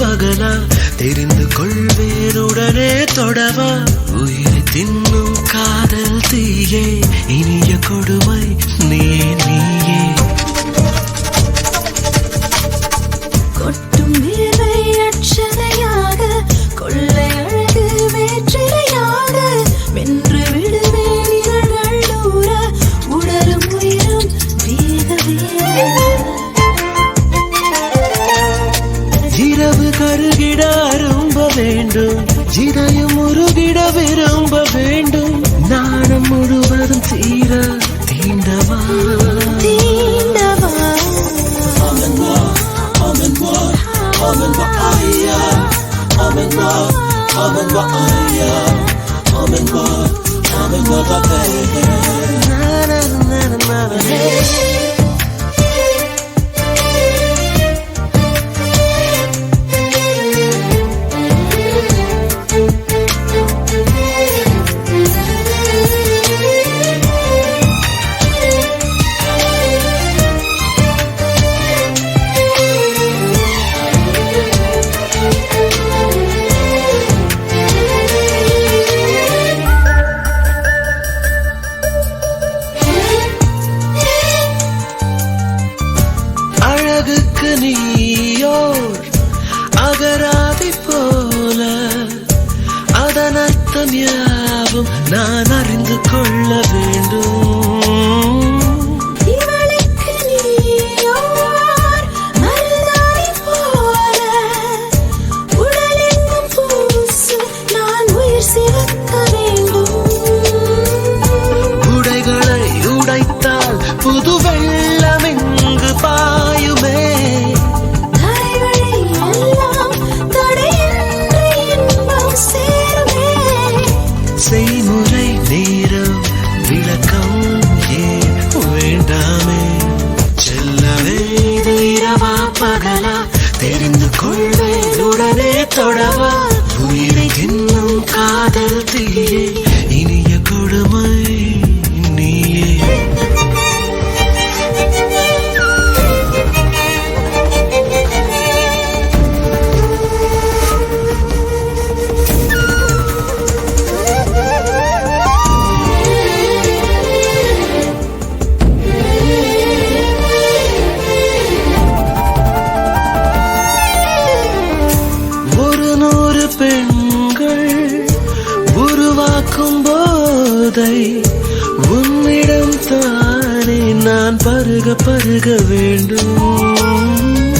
பகலா? தெரிந்து கொள்வேருடனே தொடவா. உயிரை தின்னும் காதல் தீயே இனிய கொடுமை. கருகிட அரும்ப வேண்டும். இதயம் உருகிட விரும்ப வேண்டும். நாணம் முழுவதும் தீர தீண்டவா? தெரிந்து கொள்வேன் உடனே தொடவா. உயிரை தின்னும் காதல் தீயே. போதை உன்னிடம் தானே நான் பருக பருக வேண்டும்.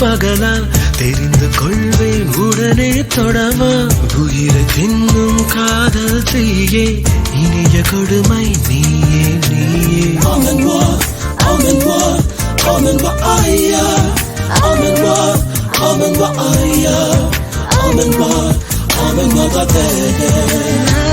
பகலா தெரிந்து கொள்வேன் உடனே தொடவா உயிரை தின்னும் காதல் தீயே இனிய கொடுமை நீயே நீயே. Na